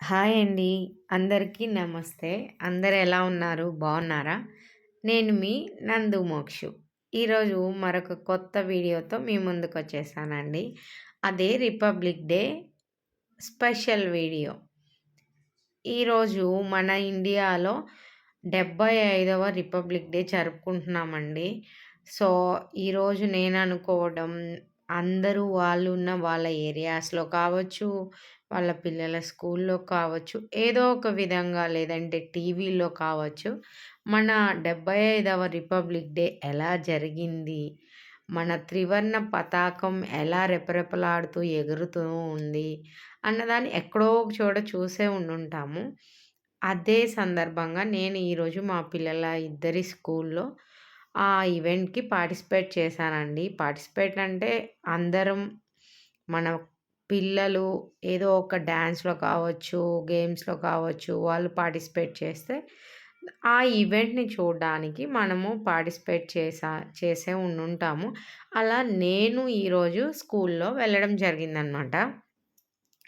Hi అండి. అందరికీ నమస్తే. అందరు ఎలా ఉన్నారు? బాగున్నారా? నేను మీ నందు మోక్షు. ఈరోజు మరొక కొత్త వీడియోతో మీ ముందుకొచ్చేసానండి. అదే రిపబ్లిక్ డే స్పెషల్ వీడియో. ఈరోజు మన ఇండియాలో 75వ రిపబ్లిక్ డే జరుపుకుంటున్నామండి. సో, ఈరోజు నేను అనుకోవడం అందరూ వాళ్ళు ఉన్న వాళ్ళ ఏరియాస్‌లో కావచ్చు, వాళ్ళ పిల్లల స్కూల్‌లో కావచ్చు, ఏదో ఒక విధంగా లేదంటే టీవీలో కావచ్చు, మన 75వ రిపబ్లిక్ డే ఎలా జరిగింది? మన త్రివర్ణ పతాకం ఎలా రెపరెపలాడుతూ ఎగురుతూ ఉంది? అన్నదాన్ని ఎక్కడో ఒక చోట చూసే ఉండుంటాము. అదే సందర్భంగా నేను ఈరోజు మా పిల్లల ఇద్దరి స్కూల్‌లో ఆ ఈవెంట్‌కి పార్టిసిపేట్ చేశానండి. పార్టిసిపేట్ అంటే అందరం మన పిల్లలు ఏదో ఒక డ్యాన్స్లో కావచ్చు, గేమ్స్‌లో కావచ్చు, వాళ్ళు పార్టిసిపేట్ చేస్తే ఆ ఈవెంట్‌ని చూడడానికి మనము పార్టిసిపేట్ చేసా చేసే ఉండుంటాము. అలా నేను ఈరోజు స్కూల్‌లో వెళ్ళడం జరిగిందనమాట.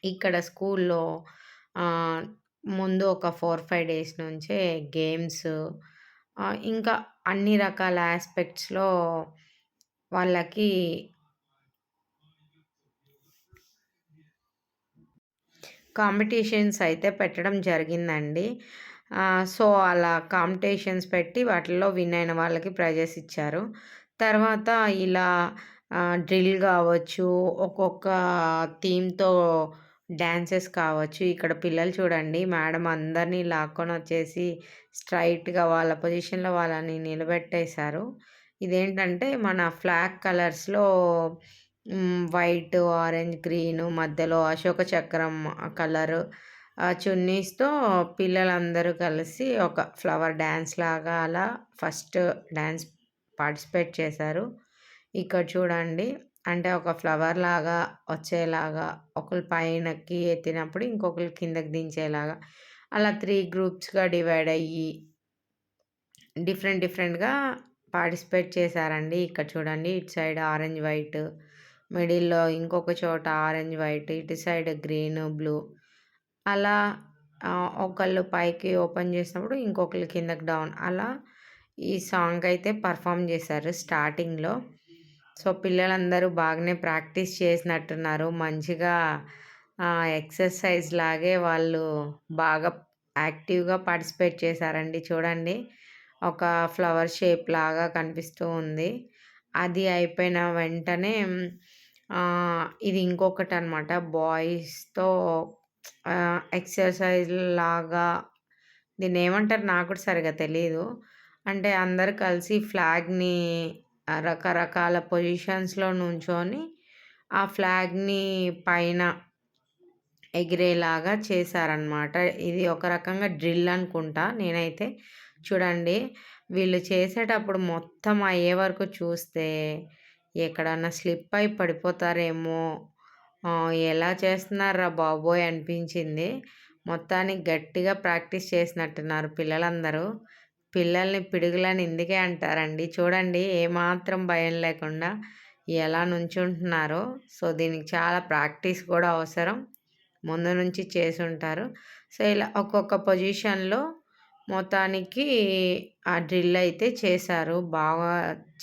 ఇక్కడ స్కూల్‌లో ముందు ఒక 4, 5 డేస్ నుంచే గేమ్స్ ఇంకా అన్ని రకాల ఆస్పెక్ట్స్లో వాళ్ళకి కాంపిటీషన్స్ అయితే పెట్టడం జరిగిందండి. సో, అలా కాంపిటీషన్స్ పెట్టి వాటిల్లో విన్ అయిన వాళ్ళకి ప్రైజెస్ ఇచ్చారు. తర్వాత ఇలా డ్రిల్ కావచ్చు, ఒక్కొక్క థీమ్‌తో డ్యాన్సెస్ కావచ్చు. ఇక్కడ పిల్లలు చూడండి మేడం అందరిని లాక్కొనొచ్చేసి స్ట్రైట్గా వాళ్ళ పొజిషన్‌లో వాళ్ళని నిలబెట్టేశారు. ఇదేంటంటే మన ఫ్లాగ్ కలర్స్‌లో వైట్, ఆరెంజ్, గ్రీను మధ్యలో అశోక చక్రం కలరు ఆ చున్నీస్‌తో పిల్లలందరూ కలిసి ఒక ఫ్లవర్ డ్యాన్స్ లాగా అలా ఫస్ట్ డ్యాన్స్ పార్టిసిపేట్ చేశారు. ఇక్కడ చూడండి అంటే ఒక ఫ్లవర్ లాగా వచ్చేలాగా ఒకరు పైనకి ఎత్తినప్పుడు ఇంకొకరు కిందకి దించేలాగా అలా త్రీ గ్రూప్స్‌గా డివైడ్ అయ్యి డిఫరెంట్ డిఫరెంట్‌గా పార్టిసిపేట్ చేశారండి. ఇక్కడ చూడండి ఇటు సైడ్ ఆరెంజ్, వైట్ మిడిల్‌లో ఇంకొక చోట ఆరెంజ్, వైట్ ఇటు సైడ్ గ్రీన్, బ్లూ అలా ఒకళ్ళు పైకి ఓపెన్ చేసినప్పుడు ఇంకొకళ్ళు కిందకి డౌన్ అలా ఈ సాంగ్ అయితే పర్ఫార్మ్ చేశారు స్టార్టింగ్‌లో. సో, పిల్లలందరూ బాగానే ప్రాక్టీస్ చేసినట్టున్నారు. మంచిగా ఎక్సర్సైజ్ లాగే వాళ్ళు బాగా యాక్టివ్‌గా పార్టిసిపేట్ చేశారండి. చూడండి ఒక ఫ్లవర్ షేప్ లాగా కనిపిస్తూ ఉంది. అది అయిపోయిన వెంటనే ఇది ఇంకొకటి అనమాట బాయ్స్‌తో ఎక్సర్సైజ్ లాగా దీన్ని ఏమంటారు నాకు కూడా సరిగ్గా తెలియదు అంటే అందరు కలిసి ఫ్లాగ్‌ని రకరకాల పొజిషన్స్‌లో నుంచొని ఆ ఫ్లాగ్‌ని పైన ఎగిరేలాగా చేశారనమాట. ఇది ఒక రకంగా డ్రిల్ అనుకుంటా నేనైతే. చూడండి వీళ్ళు చేసేటప్పుడు మొత్తం అయ్యే వరకు చూస్తే ఎక్కడన్నా స్లిప్ అయి పడిపోతారేమో ఎలా చేస్తున్నారా బాబోయ్! అనిపించింది. మొత్తానికి గట్టిగా ప్రాక్టీస్ చేసినట్టున్నారు పిల్లలందరూ. పిల్లల్ని పిడుగులని ఇందుకే అంటారండి. చూడండి ఏమాత్రం భయం లేకుండా ఎలా నుంచుంటున్నారో. సో, దీనికి చాలా ప్రాక్టీస్ కూడా అవసరం. ముందు నుంచి చేసి ఉంటారు సో, ఇలా ఒక్కొక్క పొజిషన్‌లో మొత్తానికి ఆ డ్రిల్ అయితే చేశారు. బాగా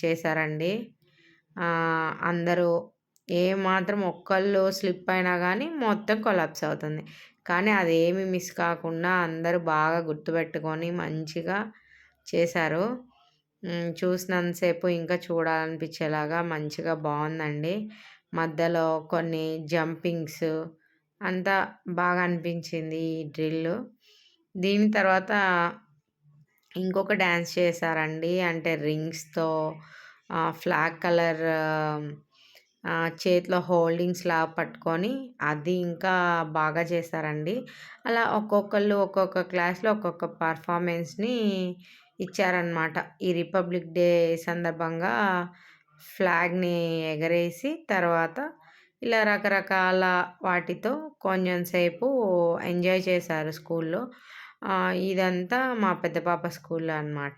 చేశారండి. అందరూ ఏమాత్రం ఒక్కళ్ళు స్లిప్ అయినా కానీ మొత్తం కొలాప్స్ అవుతుంది. కానీ అదేమి మిస్ కాకుండా అందరూ బాగా గుర్తుపెట్టుకొని మంచిగా చేశారు. చూసినంతసేపు ఇంకా చూడాలనిపించేలాగా మంచిగా బాగుందండి మధ్యలో కొన్ని జంపింగ్స్ అంతా బాగా అనిపించింది ఈ డ్రిల్లు. దీని తర్వాత ఇంకొక డ్యాన్స్ చేశారండి. అంటే రింగ్స్‌తో ఫ్లాగ్ కలర్ చేతిలో చేతిలో హోల్డింగ్స్‌లాగా పట్టుకొని అది ఇంకా బాగా చేశారండి. అలా ఒక్కొక్కళ్ళు ఒక్కొక్క క్లాస్‌లో ఒక్కొక్క పర్ఫార్మెన్స్‌ని ఇచ్చారనమాట. ఈ రిపబ్లిక్ డే సందర్భంగా ఫ్లాగ్‌ని ఎగరేసి తర్వాత ఇలా రకరకాల వాటితో కొంచెం సేపు ఎంజాయ్ చేశారు స్కూల్‌లో. ఇదంతా మా పెద్ద పాప స్కూల్‌లో అనమాట.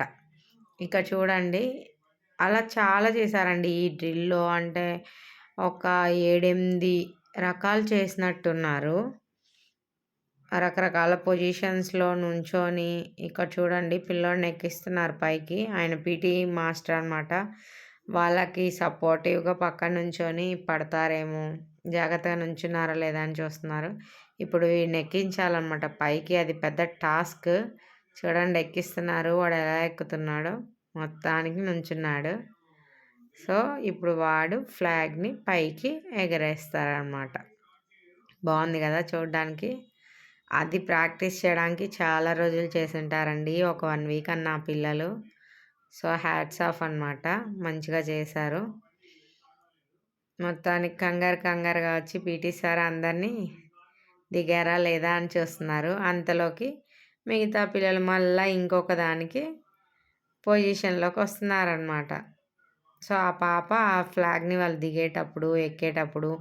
ఇక చూడండి అలా చాలా చేశారండి ఈ డ్రిల్‌లో అంటే ఒక 7, 8 రకాలు చేసినట్టున్నారు. రకరకాల పొజిషన్స్‌లో నుంచొని ఇక్కడ చూడండి పిల్లోడిని ఎక్కిస్తున్నారు పైకి. ఆయన పీటీ మాస్టర్ అనమాట. వాళ్ళకి సపోర్టివ్‌గా పక్కన నుంచొని పడతారేమో, జాగ్రత్తగా నుంచున్నారా లేదా అని చూస్తున్నారు. ఇప్పుడు వీడిని ఎక్కించాలన్నమాట పైకి. అది పెద్ద టాస్క్. చూడండి ఎక్కిస్తున్నారు. వాడు ఎలా ఎక్కుతున్నాడో. మొత్తానికి నుంచున్నాడు. సో, ఇప్పుడు వాడు ఫ్లాగ్‌ని పైకి ఎగరేస్తారనమాట. బాగుంది కదా చూడడానికి. అది ప్రాక్టీస్ చేయడానికి చాలా రోజులు చేసింటారండి ఒక వన్ వీక్ అన్న పిల్లలు. సో, హ్యాట్స్ ఆఫ్ అనమాట. మంచిగా చేశారు. మొత్తానికి కంగారు కంగారుగా వచ్చి పీటీ సార్ అందరినీ దిగారా లేదా అని చూస్తున్నారు. అంతలోకి మిగతా పిల్లలు మళ్ళీ ఇంకొక దానికి పొజిషన్‌లోకి వస్తున్నారనమాట. సో, ఆ పాప ఆ ఫ్లాగ్‌ని వాళ్ళు దిగేటప్పుడు, ఎక్కేటప్పుడు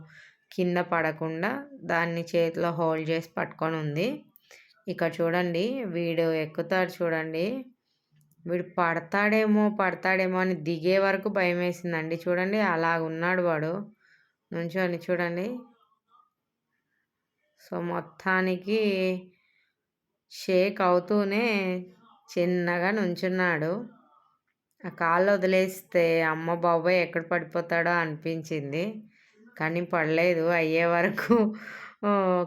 కింద పడకుండా దాన్ని చేతిలో హోల్డ్ చేసి పట్టుకొని ఉంది. ఇక్కడ చూడండి వీడు ఎక్కుతాడు చూడండి. వీడు పడతాడేమో, పడతాడేమో అని దిగే వరకు భయం వేసిందండి చూడండి అలాగున్నాడు వాడు. నుంచొని చూడండి. సో, మొత్తానికి షేక్ అవుతూనే చిన్నగా నుంచున్నాడు. ఆ కాళ్ళు వదిలేస్తే అమ్మ బాబోయ్! ఎక్కడ పడిపోతాడో అనిపించింది. కానీ పడలేదు. అయ్యే వరకు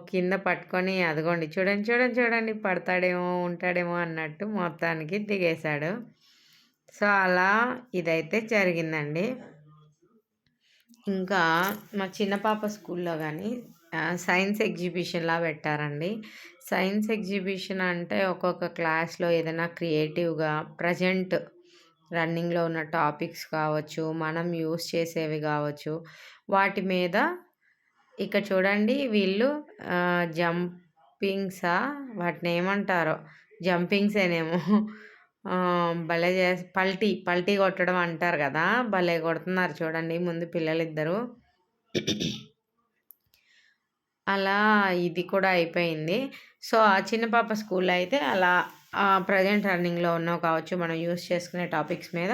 కింద పట్టుకొని అదిగోండి చూడండి, చూడండి, చూడండి పడతాడేమో, ఉంటాడేమో అన్నట్టు మొత్తానికి దిగేశాడు. సో, అలా ఇదైతే జరిగిందండి. ఇంకా మా చిన్న పాప స్కూల్‌లో కానీ సైన్స్ ఎగ్జిబిషన్‌లా పెట్టారండి. సైన్స్ ఎగ్జిబిషన్ అంటే ఒక్కొక్క క్లాస్‌లో ఏదైనా క్రియేటివ్‌గా ప్రజెంట్ రన్నింగ్‌లో ఉన్న టాపిక్స్ కావచ్చు, మనం యూస్ చేసేవి కావచ్చు, వాటి మీద ఇక్కడ చూడండి వీళ్ళు జంపింగ్సా వాటిని ఏమంటారో జంపింగ్సేనేమో భలే చేసి పల్టీ పల్టీ కొట్టడం అంటారు కదా! భలే కొడుతున్నారు చూడండి ముందు పిల్లలిద్దరూ. అలా ఇది కూడా అయిపోయింది. సో, ఆ చిన్న పాప స్కూల్‌లో అయితే అలా ప్రజెంట్ రన్నింగ్‌లో ఉన్నావు కావచ్చు, మనం యూజ్ చేసుకునే టాపిక్స్ మీద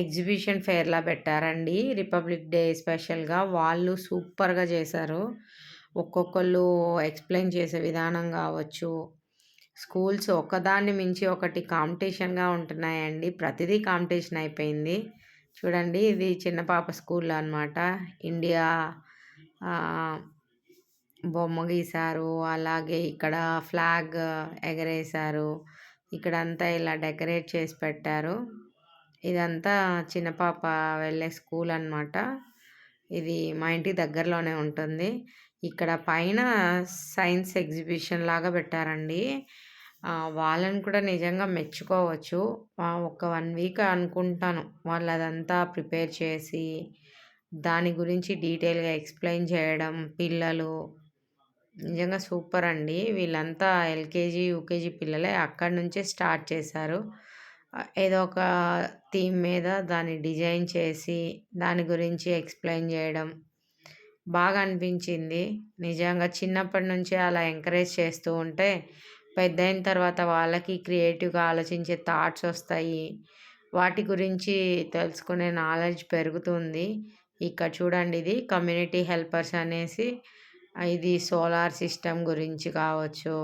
ఎగ్జిబిషన్ ఫెయిర్‌లా పెట్టారండి. రిపబ్లిక్ డే స్పెషల్‌గా. వాళ్ళు సూపర్‌గా చేశారు. ఒక్కొక్కళ్ళు ఎక్స్‌ప్లెయిన్ చేసే విధానం కావచ్చు, స్కూల్స్ ఒకదాన్ని మించి ఒకటి కాంపిటీషన్‌గా ఉంటున్నాయండి. ప్రతిదీ కాంపిటీషన్ అయిపోయింది. చూడండి ఇది చిన్న పాప స్కూల్‌లో అనమాట. ఇండియా బొమ్మ గీశారు. అలాగే ఇక్కడ ఫ్లాగ్ ఎగరేశారు. ఇక్కడంతా ఇలా డెకరేట్ చేసి పెట్టారు. ఇదంతా చిన్న పాప వెళ్ళే స్కూల్ అనమాట. ఇది మా ఇంటి దగ్గరలోనే ఉంటుంది. ఇక్కడ పైన సైన్స్ ఎగ్జిబిషన్ లాగా పెట్టారండి. వాళ్ళని కూడా నిజంగా మెచ్చుకోవచ్చు. ఒక వన్ వీక్ అనుకుంటాను. వాళ్ళు అదంతా ప్రిపేర్ చేసి, దాని గురించి డీటెయిల్‌గా ఎక్స్‌ప్లెయిన్ చేయడం, పిల్లలు నిజంగా సూపర్ అండి. వీళ్ళంతా ఎల్‌కేజీ, యూకేజీ పిల్లలే. అక్కడి నుంచే స్టార్ట్ చేశారు. ఏదో ఒక థీమ్ మీద దాన్ని డిజైన్ చేసి, దాని గురించి ఎక్స్‌ప్లెయిన్ చేయడం బాగా అనిపించింది. నిజంగా చిన్నప్పటి నుంచే అలా ఎంకరేజ్ చేస్తూ ఉంటే, పెద్దయిన తర్వాత వాళ్ళకి క్రియేటివ్‌గా ఆలోచించే థాట్స్ వస్తాయి. వాటి గురించి తెలుసుకునే నాలెడ్జ్ పెరుగుతుంది. ఇక్కడ చూడండి ఇది కమ్యూనిటీ హెల్పర్స్ అనేసి ఇది సోలార్ సిస్టమ్ గురించి కావచ్చు.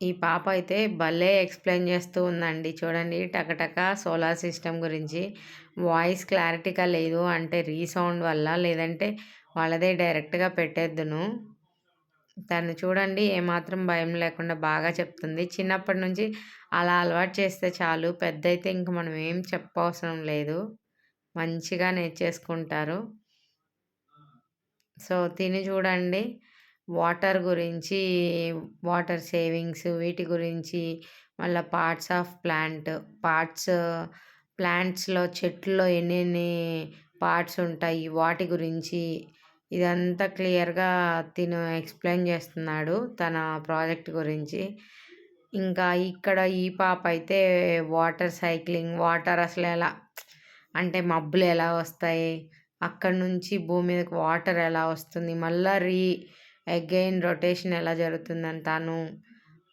ఈ పాప అయితే భలే ఎక్స్‌ప్లెయిన్ చేస్తూ ఉందండి. చూడండి టకటక సోలార్ సిస్టమ్ గురించి. వాయిస్ క్లారిటీగా లేదు అంటే రీసౌండ్ వల్ల లేదంటే వాళ్ళదే డైరెక్ట్‌గా పెట్టేద్దును. తను చూడండి ఏమాత్రం భయం లేకుండా బాగా చెప్తుంది. చిన్నప్పటి నుంచి అలా అలవాటు చేస్తే చాలు. పెద్ద అయితే ఇంక మనం ఏం చెప్పవసరం లేదు. మంచిగా నేర్చేసుకుంటారు. సో, తిని చూడండి. వాటర్ గురించి, వాటర్ సేవింగ్స్ వీటి గురించి, మళ్ళీ పార్ట్స్ ఆఫ్ ప్లాంట్, పార్ట్స్ ప్లాంట్స్‌లో చెట్లలో ఎన్నెన్ని పార్ట్స్ ఉంటాయి, వాటి గురించి ఇదంతా క్లియర్‌గా తిను ఎక్స్‌ప్లెయిన్ చేస్తున్నాడు. తన ప్రాజెక్ట్ గురించి. ఇంకా ఇక్కడ ఈ పాప అయితే వాటర్ సైక్లింగ్, వాటర్ అసలు ఎలా అంటే మబ్బులు ఎలా వస్తాయి, అక్కడి నుంచి భూమి మీదకి వాటర్ ఎలా వస్తుంది, మళ్ళా రీ అగైన్ రొటేషన్ ఎలా జరుగుతుందని తను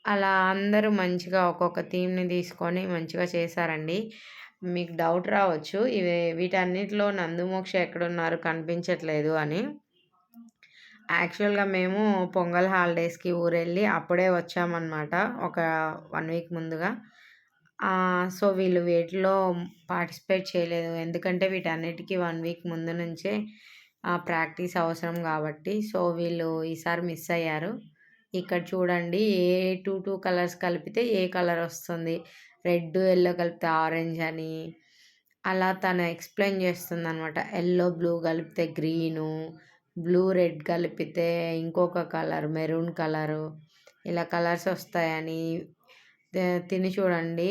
అలా అందరూ మంచిగా ఒక్కొక్క థీమ్‌ని తీసుకొని మంచిగా చేశారండి. మీకు డౌట్ రావచ్చు. ఇవి వీటన్నిటిలో నందుమోక్ష ఎక్కడున్నారు కనిపించట్లేదు అని. యాక్చువల్‌గా మేము పొంగల్ హాలిడేస్‌కి ఊరెళ్ళి అప్పుడే వచ్చామనమాట. ఒక వన్ వీక్ ముందుగా. సో, వీళ్ళు వేటిలో పార్టిసిపేట్ చేయలేదు. ఎందుకంటే వీటన్నిటికీ వన్ వీక్ ముందు నుంచే ప్రాక్టీస్ అవసరం కాబట్టి సో, వీళ్ళు ఈసారి మిస్ అయ్యారు. ఇక్కడ చూడండి ఏ 2, 2 కలర్స్ కలిపితే ఏ కలర్ వస్తుంది. రెడ్, ఎల్లో కలిపితే ఆరెంజ్ అని అలా తను ఎక్స్‌ప్లెయిన్ చేస్తుందనమాట. ఎల్లో బ్లూ కలిపితే గ్రీను, బ్లూ, రెడ్ కలిపితే ఇంకొక కలర్ మెరూన్ కలరు. ఇలా కలర్స్ వస్తాయని తిని చూడండి.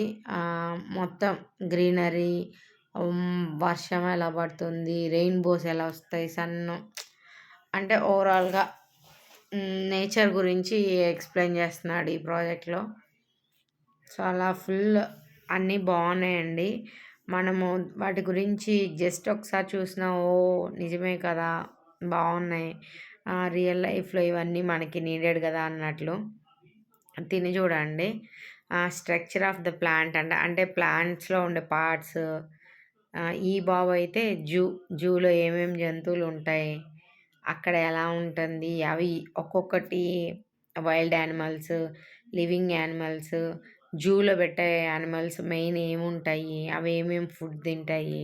మొత్తం గ్రీనరీ వర్షం ఎలా పడుతుంది, రెయిన్‌బోస్ ఎలా వస్తాయి, సన్ను అంటే ఓవరాల్‌గా నేచర్ గురించి ఎక్స్‌ప్లెయిన్ చేస్తున్నాడు ఈ ప్రాజెక్ట్‌లో. సో, అలా ఫుల్ అన్నీ బాగున్నాయండి మనము వాటి గురించి జస్ట్ ఒకసారి చూసినా ఓ నిజమే కదా! బాగున్నాయి రియల్ లైఫ్‌లో ఇవన్నీ మనకి నీడెడ్ కదా అన్నట్లు. తిని చూడండి. స్ట్రక్చర్ ఆఫ్ ద ప్లాంట్ అంట. అంటే ప్లాంట్స్‌లో ఉండే పార్ట్స్ ఈ బాబు అయితే జూ జూలో ఏమేమి జంతువులు ఉంటాయి అక్కడ ఎలా ఉంటుంది, అవి ఒక్కొక్కటి వైల్డ్ యానిమల్స్, లివింగ్ యానిమల్స్, జూలో పెట్టే యానిమల్స్ మెయిన్ ఏముంటాయి, అవి ఏమేమి ఫుడ్ తింటాయి,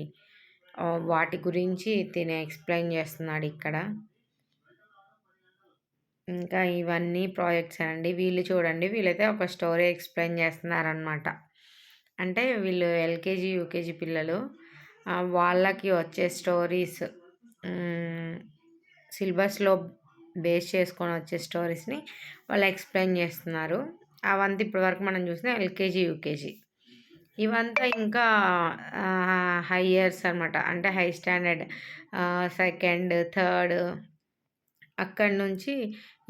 వాటి గురించి తినే ఎక్స్‌ప్లెయిన్ చేస్తున్నాడు ఇక్కడ ఇంకా ఇవన్నీ ప్రాజెక్ట్స్ అండి. వీళ్ళు చూడండి వీళ్ళైతే ఒక స్టోరీ ఎక్స్‌ప్లెయిన్ చేస్తున్నారనమాట. అంటే వీళ్ళు ఎల్‌కేజీ, యూకేజీ పిల్లలు. వాళ్ళకి వచ్చే స్టోరీస్ సిలబస్‌లో బేస్ చేసుకొని వచ్చే స్టోరీస్‌ని వాళ్ళు ఎక్స్‌ప్లెయిన్ చేస్తున్నారు. అవంతా ఇప్పటివరకు మనం చూసిన ఎల్‌కేజీ, యూకేజీ. ఇవంతా ఇంకా హైయర్స్ అనమాట. అంటే హై స్టాండర్డ్ సెకండ్, థర్డ్ అక్కడి నుంచి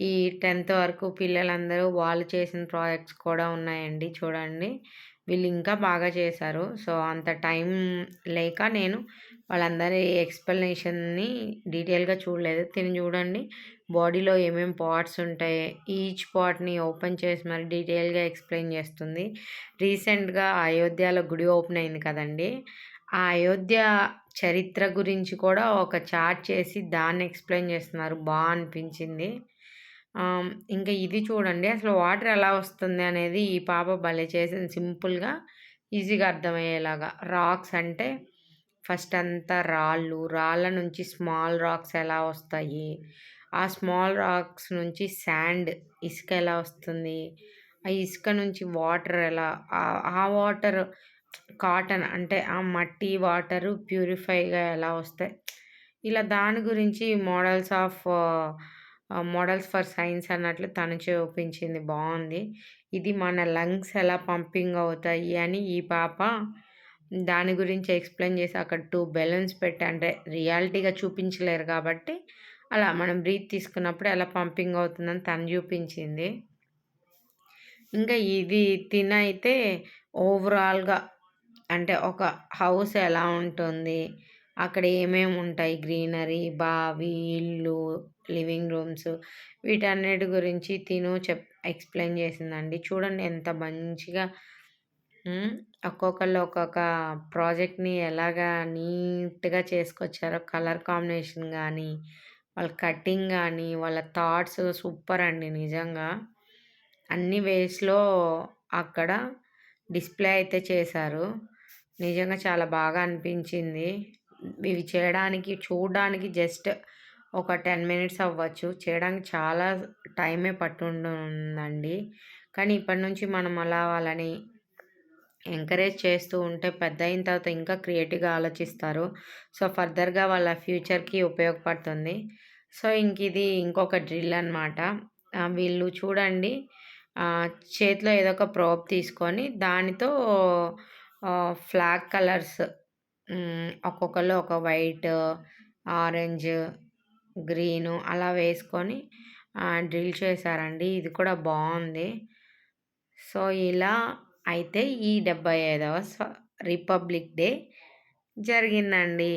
ఈ 10థ్ వరకు పిల్లలందరూ వాళ్ళు చేసిన ప్రాజెక్ట్స్ కూడా ఉన్నాయండి చూడండి. వీళ్ళు ఇంకా బాగా చేశారు. సో, అంత టైం లేక నేను వాళ్ళందరి ఎక్స్‌ప్లనేషన్‌ని డీటెయిల్‌గా చూడలేదు. తిని చూడండి బాడీలో ఏమేం పార్ట్స్ ఉంటాయి, ఈచ్ పార్ట్‌ని ఓపెన్ చేసి మరి డీటెయిల్‌గా ఎక్స్‌ప్లెయిన్ చేస్తుంది. రీసెంట్‌గా అయోధ్యలో గుడి ఓపెన్ అయింది కదండీ! ఆ అయోధ్య చరిత్ర గురించి కూడా ఒక చార్ట్ చేసి దాన్ని ఎక్స్‌ప్లెయిన్ చేస్తున్నారు. బాగా అనిపించింది. ఇంకా ఇది చూడండి అసలు వాటర్ ఎలా వస్తుంది అనేది ఈ పాప భలే చేసింది సింపుల్‌గా, ఈజీగా అర్థమయ్యేలాగా. రాక్స్ అంటే ఫస్ట్ అంతా రాళ్ళు, రాళ్ళ నుంచి స్మాల్ రాక్స్ ఎలా వస్తాయి, ఆ స్మాల్ రాక్స్ నుంచి శాండ్ ఇసుక ఎలా వస్తుంది, ఆ ఇసుక నుంచి వాటర్ ఎలా ఆ వాటర్ కాటన్ అంటే ఆ మట్టి వాటరు ప్యూరిఫైగా ఎలా వస్తాయి. ఇలా దాని గురించి models of models for science అన్నట్లు తను చూపించింది బాగుంది ఇది మన లంగ్స్ ఎలా పంపింగ్ అవుతాయి అని ఈ పాప దాని గురించి ఎక్స్‌ప్లెయిన్ చేసి అక్కడ టూ బెలూన్స్ పెట్టి అంటే రియాలిటీగా చూపించలేరు కాబట్టి అలా మనం బ్రీత్ తీసుకున్నప్పుడు ఎలా పంపింగ్ అవుతుందని తను చూపించింది. ఇంకా ఇది తినైతే ఓవరాల్‌గా అంటే ఒక హౌస్ ఎలా ఉంటుంది, అక్కడ ఏమేమి ఉంటాయి గ్రీనరీ, బావి, ఇల్లు, లివింగ్ రూమ్స్ వీటన్నిటి గురించి తిను చెప్ ఎక్స్‌ప్లెయిన్ చేసిందండి. చూడండి ఎంత మంచిగా ఒక్కొక్కళ్ళు ఒక్కొక్క ప్రాజెక్ట్‌ని ఎలాగా నీట్‌గా చేసుకొచ్చారో కలర్ కాంబినేషన్ కానీ వాళ్ళ కటింగ్ కానీ వాళ్ళ థాట్స్ సూపర్ అండి నిజంగా. అన్ని వేస్‌లో అక్కడ డిస్‌ప్లే అయితే చేశారు. నిజంగా చాలా బాగా అనిపించింది. ఇవి చేయడానికి, చూడడానికి జస్ట్ ఒక 10 మినిట్స్ అవ్వచ్చు. చేయడానికి చాలా టైమే పట్టుంటుందండి. కానీ ఇప్పటి నుంచి మనం అలా వాళ్ళని ఎంకరేజ్ చేస్తూ ఉంటే పెద్దయిన తర్వాత ఇంకా క్రియేటివ్‌గా ఆలోచిస్తారు. సో, ఫర్దర్‌గా వాళ్ళ ఫ్యూచర్‌కి ఉపయోగపడుతుంది. సో, ఇంక ఇది ఇంకొక డ్రిల్ అనమాట. వీళ్ళు చూడండి చేతిలో ఏదో ఒక ప్రోప్ తీసుకొని దానితో ఫ్లాగ్ కలర్స్ ఒక్కొక్కరు ఒక్కొక్కళ్ళు ఒక వైట్, ఆరెంజ్, గ్రీను అలా వేసుకొని డ్రిల్ చేశారండి. ఇది కూడా బాగుంది సో, ఇలా అయితే ఈ 75వ స్వ రిపబ్లిక్ డే జరిగిందండి.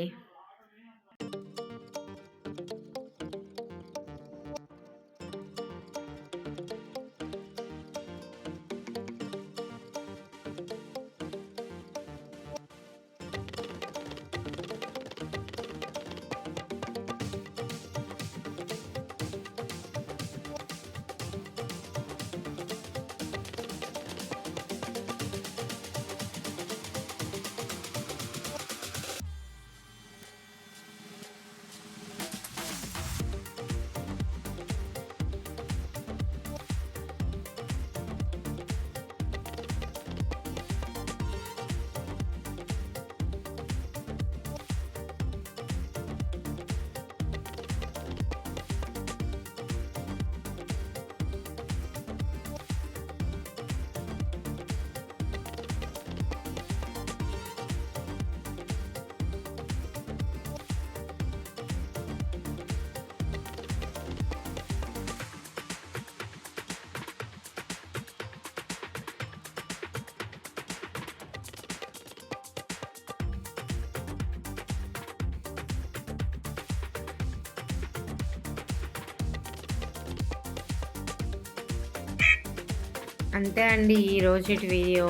అంతే అండి ఈరోజు వీడియో.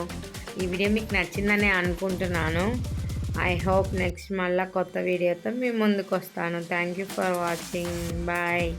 ఈ వీడియో మీకు నచ్చిందని అనుకుంటున్నాను. ఐ హోప్ నెక్స్ట్ మళ్ళీ కొత్త వీడియోతో మీ ముందుకు వస్తాను thank you for watching bye